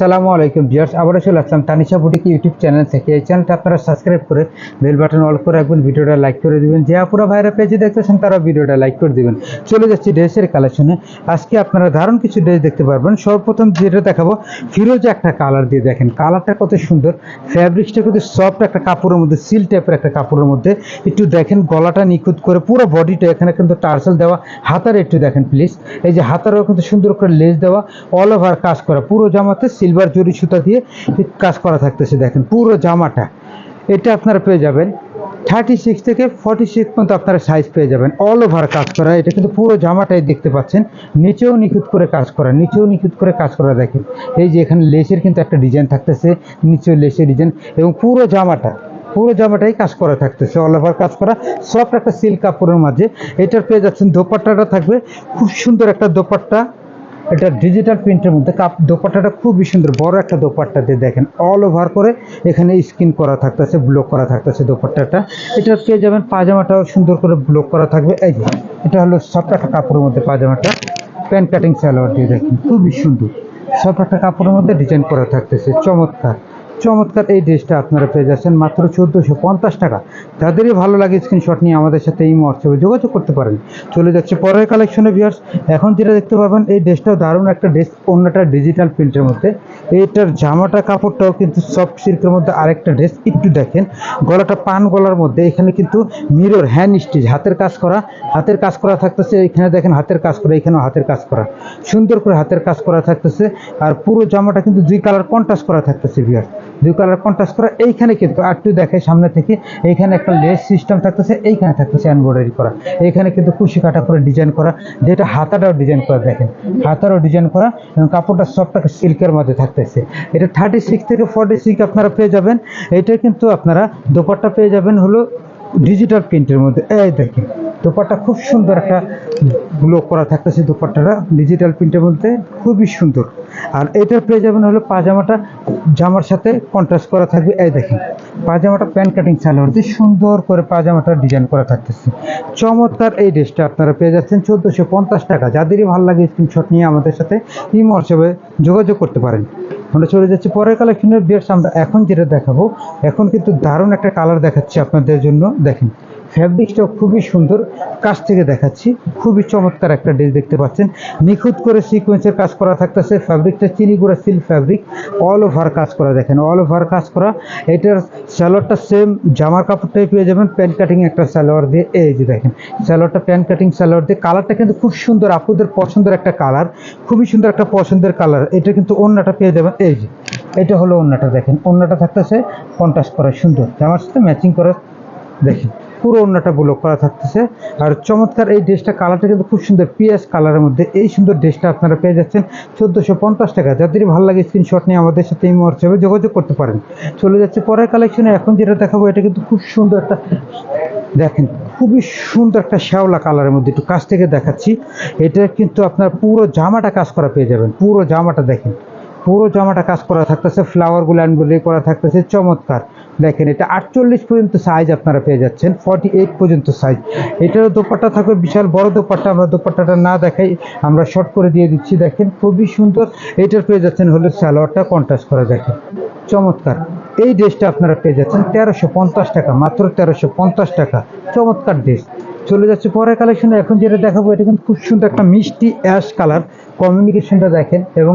সালামু আলাইকুম ভিউয়ার্স, আবারও চলে আসলাম তানিশা বুটিক ইউটিউব চ্যানেল থেকে। এই চ্যানেলটা আপনারা সাবস্ক্রাইব করে বেল বাটন অল করে রাখবেন, ভিডিওটা লাইক করে দিবেন। যে আপুরা ভাইরা পেজে দেখতেছেন, তারা ভিডিওটা লাইক করে দিবেন। চলে যাচ্ছি ড্রেসের কালেকশনে আজকে আপনারা দারুণ কিছু ড্রেস দেখতে পারবেন। সর্বপ্রথম যেটা দেখাবো, ফিরোজা একটা কালার দিয়ে দেখেন। কালারটা কত সুন্দর। ফ্যাব্রিক্সটা কিন্তু সফট একটা কাপড়ের মধ্যে সিল টাইপের একটা কাপড়ের মধ্যে। একটু দেখেন, গলাটা নিখুঁত করে পুরো বডিটা এখানে কিন্তু টার্সেল দেওয়া। হাতার একটু দেখেন প্লিজ এই যে হাতারও কিন্তু সুন্দর করে লেস দেওয়া। অল ওভার কাজ করা। পুরো জামাতে সিলভার জরি সুতা দিয়ে কাজ করা থাকতেছে দেখেন, পুরো জামাটা। এটা আপনারা পেয়ে যাবেন। থার্টি সিক্স থেকে ফর্টি সিক্স পর্যন্ত আপনারা সাইজ পেয়ে যাবেন। অল ওভার কাজ করা। এটা কিন্তু পুরো জামাটাই দেখতে পাচ্ছেন। নিচেও নিখুঁত করে কাজ করা। নিচেও নিখুঁত করে কাজ করা দেখেন। এই যে এখানে লেসের কিন্তু একটা ডিজাইন থাকতেছে। নিচেও লেসের ডিজাইন এবং পুরো জামাটা, পুরো জামাটাই কাজ করা থাকতেছে। অল ওভার কাজ করা। সফট একটা সিল্ক কাপড়ের মাঝে। এটার পেয়ে যাচ্ছেন দোপাট্টাটা থাকবে। খুব সুন্দর একটা দোপাট্টা। এটা ডিজিটাল প্রিন্টের মধ্যে কাপ, দোপাট্টাটা খুবই সুন্দর, বড় একটা দোপাট্টা দিয়ে দেখেন অল ওভার করে এখানে স্কিন করা থাকতেছে ব্লক করা থাকতেছে দোপাট্টাটা। এটা পেয়ে যাবেন পাজামাটাও সুন্দর করে ব্লক করা থাকবে, এই এটা হলো সফট একটা কাপড়ের মধ্যে পাজামাটা প্যান্ট কাটিং সালোয়ার দিয়ে দেখেন, খুবই সুন্দর সফট একটা কাপড়ের মধ্যে ডিজাইন করা থাকতেছে, চমৎকার। চমৎকার এই ড্রেসটা আপনারা পেয়ে যাচ্ছেন। মাত্র চোদ্দোশো পঞ্চাশ টাকা। যাদেরই ভালো লাগে স্ক্রিনশট নিয়ে আমাদের সাথে এই হোয়াটসঅ্যাপে যোগাযোগ করতে পারেন। চলে যাচ্ছে পরের কালেকশনে ভিউয়ার্স এখন যেটা দেখতে পারবেন, এই ড্রেসটাও দারুণ একটা ড্রেস অন্যটা ডিজিটাল প্রিন্টের মধ্যে। এইটার জামাটা, কাপড়টাও কিন্তু সফট সিল্কের মধ্যে আরেকটা ড্রেস। একটু দেখেন, গলাটা পান গলার মধ্যে। এখানে কিন্তু মিরর হ্যান্ড স্টিচ হাতের কাজ করা। হাতের কাজ করা থাকতেছে এখানে দেখেন হাতের কাজ করা এখানেও হাতের কাজ করা। সুন্দর করে হাতের কাজ করা থাকতেছে। আর পুরো জামাটা কিন্তু দুই কালার কন্ট্রাস্ট করা থাকতেছে ভিউয়ার্স দুই কালার কন্ট্রাস্ট করা, এইখানে কিন্তু আর একটু দেখে সামনে থেকে, এইখানে একটা লেস সিস্টেম থাকতেছে, এইখানে থাকতেছে এমব্রয়ডারি করা। এইখানে কিন্তু কুশি কাটা করে ডিজাইন করা, যেটা হাতাটাও ডিজাইন করা, দেখেন হাতারও ডিজাইন করা এবং কাপড়টা সফট একটা সিল্কের মধ্যে থাকতেছে। এটা থার্টি সিক্স থেকে ফর্টি সিক্স আপনারা পেয়ে যাবেন, এটা কিন্তু আপনারা দোপাট্টা পেয়ে যাবেন হলো ডিজিটাল প্রিন্টের মধ্যে। এই দেখেন, দোপাট্টা খুব সুন্দর একটা ব্লক করা থাকতেছে দোপাট্টাটা ডিজিটাল প্রিন্টের মধ্যে, খুবই সুন্দর। আর এটার পেয়ে যাবেন হলো পাজামাটা, জামার সাথে কন্ট্রাস্ট করা থাকবে, এই দেখেন, পাজামাটা প্যান্ট কাটিং সালোয়ার দিয়ে সুন্দর করে পাজামাটা ডিজাইন করা থাকতেছে। চমৎকার এই ড্রেসটা আপনারা পেয়ে যাচ্ছেন, চোদ্দোশো পঞ্চাশ টাকা। যাদেরই ভালো লাগে স্ক্রিনশট নিয়ে আমাদের সাথে ই মহোৎসবে যোগাযোগ করতে পারেন। আমরা চলে যাচ্ছি পরের কালেকশনের ড্রেস আমরা এখন যেটা দেখাবো, এখন কিন্তু দারুণ একটা কালার দেখাচ্ছি আপনাদের জন্য। দেখেন ফ্যাব্রিকটাও খুবই সুন্দর। কাছ থেকে দেখাচ্ছি। খুবই চমৎকার একটা ড্রেস দেখতে পাচ্ছেন। নিখুঁত করে সিকোয়েন্সের কাজ করা থাকতেছে। ফ্যাব্রিকটা চিনি গুঁড়া সিল্ক ফ্যাব্রিক অল ওভার কাজ করা দেখেন। অল ওভার কাজ করা। এটার স্যালোয়ারটা সেম জামার কাপড়টাই পেয়ে যাবেন। প্যান্ট কাটিং একটা স্যালোয়ার দিয়ে। এই যে দেখেন স্যালোয়ারটা প্যান্ট কাটিং স্যালোয়ার দিয়ে। কালারটা কিন্তু খুব সুন্দর। আপুদের পছন্দের একটা কালার খুবই সুন্দর একটা পছন্দের কালার এটা কিন্তু অন্যটা পেয়ে যাবেন। এই যে, এটা হলো অন্যটা দেখেন। অন্যটা থাকতেছে। কন্ট্রাস্ট করা সুন্দর। জামার সাথে ম্যাচিং করা দেখেন। পুরো অন্যটা ব্লক করা থাকতেছে। আর চমৎকার এই ড্রেসটা কালারটা কিন্তু খুব সুন্দর পিএস কালারের মধ্যে এই সুন্দর ড্রেসটা আপনারা পেয়ে যাচ্ছেন চোদ্দোশো পঞ্চাশ টাকা। যাদের ভালো লাগে স্ক্রিনশট নিয়ে আমাদের সাথে এই হোয়াটসঅ্যাপে যোগাযোগ করতে পারেন। চলে যাচ্ছে পরের কালেকশনে এখন যেটা দেখাবো, এটা কিন্তু খুব সুন্দর একটা দেখেন, খুবই সুন্দর একটা শ্যাওলা কালারের মধ্যে একটু কাছ থেকে দেখাচ্ছি। এটা কিন্তু আপনার পুরো জামাটা কাজ করা পেয়ে যাবেন। পুরো জামাটা দেখেন। পুরো জামাটা কাজ করা থাকতেছে ফ্লাওয়ারগুলো এমব্রয়ডারি করা থাকতেছে, চমৎকার। দেখেন, এটা আটচল্লিশ পর্যন্ত সাইজ আপনারা পেয়ে যাচ্ছেন ফর্টি এইট পর্যন্ত সাইজ এটারও দোপাট্টা থাকবে, বিশাল বড় দোপাট্টা, আমরা দোপাট্টাটা না দেখাই, আমরা শর্ট করে দিয়ে দিচ্ছি, দেখেন, খুবই সুন্দর। এটার পেয়ে যাচ্ছেন হলো স্যালোয়ারটা কন্ট্রাস্ট করা দেখেন। চমৎকার। এই ড্রেসটা আপনারা পেয়ে যাচ্ছেন তেরোশো পঞ্চাশ টাকা, মাত্র তেরোশো পঞ্চাশ টাকা। চমৎকার ড্রেস চলে যাচ্ছে পরের কালেকশনে এখন যেটা দেখাবো, এটা কিন্তু খুব সুন্দর একটা মিষ্টি অ্যাশ কালার কমিউনিকেশনটা দেখেন, এবং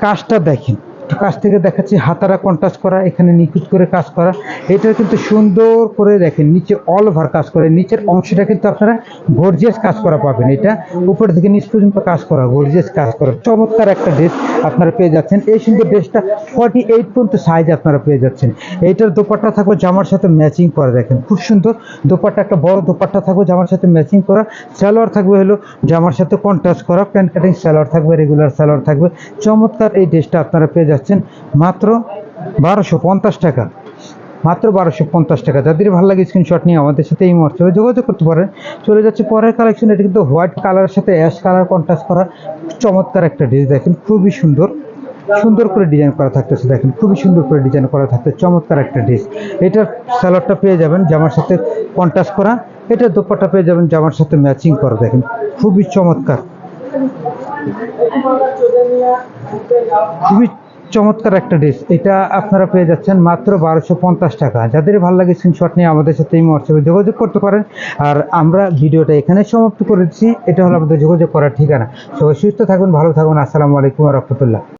কাজটা দেখেন। কাছ থেকে দেখাচ্ছি, হাতারা কন্ট্রাস্ট করা, এখানে নিখুঁত করে কাজ করা। এটা কিন্তু সুন্দর করে দেখেন, নিচে অল ওভার কাজ করে। নিচের অংশটা কিন্তু আপনারা গর্জিয়াস কাজ করা পাবেন এটা। উপর থেকে নিচ পর্যন্ত কাজ করা গর্জিয়াস কাজ করা। চমৎকার একটা ড্রেস আপনারা পেয়ে যাচ্ছেন। এই সুন্দর ড্রেসটা ফর্টি এইট পর্যন্ত সাইজ আপনারা পেয়ে যাচ্ছেন। এইটার দোপাট্টা থাকবে জামার সাথে ম্যাচিং করা, দেখেন খুব সুন্দর। দোপাট্টা, একটা বড় দোপাট্টা থাকবে জামার সাথে ম্যাচিং করা। সালোয়ার থাকবে হলো জামার সাথে কন্ট্রাস্ট করা। প্যান্ট কাটিং সালোয়ার থাকবে রেগুলার সালোয়ার থাকবে। চমৎকার এই ড্রেসটা আপনারা পেয়ে যাচ্ছেন মাত্র বারোশো পঞ্চাশ টাকা। মাত্র বারোশো পঞ্চাশ টাকা। যাদের ভালো লাগে স্ক্রিনশট নিয়ে আমাদের সাথে এই হোয়াটসঅ্যাপে যোগাযোগ করতে পারেন। চলে যাচ্ছে পরের কালেকশন এটা কিন্তু হোয়াইট কালারের সাথে অ্যাশ কালার কন্ট্রাস্ট করা চমৎকার একটা ড্রেস দেখেন, খুবই সুন্দর সুন্দর করে ডিজাইন করা থাকতেছে। দেখেন, খুবই সুন্দর করে ডিজাইন করা থাকতে চমৎকার একটা ড্রেস এটার স্যালোয়ারটা পেয়ে যাবেন জামার সাথে কন্ট্রাস্ট করা। এটার দোপাট্টা পেয়ে যাবেন জামার সাথে ম্যাচিং করা। দেখেন, খুবই চমৎকার। খুবই চমৎকার একটা ড্রেস এটা আপনারা পেয়ে যাচ্ছেন মাত্র বারোশো পঞ্চাশ টাকা। যাদের ভালো লাগে স্ক্রিনশট নিয়ে আমাদের সাথে এই হোয়াটসঅ্যাপে যোগাযোগ করতে পারেন। আর আমরা ভিডিওটা এখানে সমাপ্ত করেছি। এটা হলো আমাদের যোগাযোগ করার ঠিকানা। সবাই সুস্থ থাকুন, ভালো থাকুন। আসসালামু আলাইকুম রহমতুল্লাহ।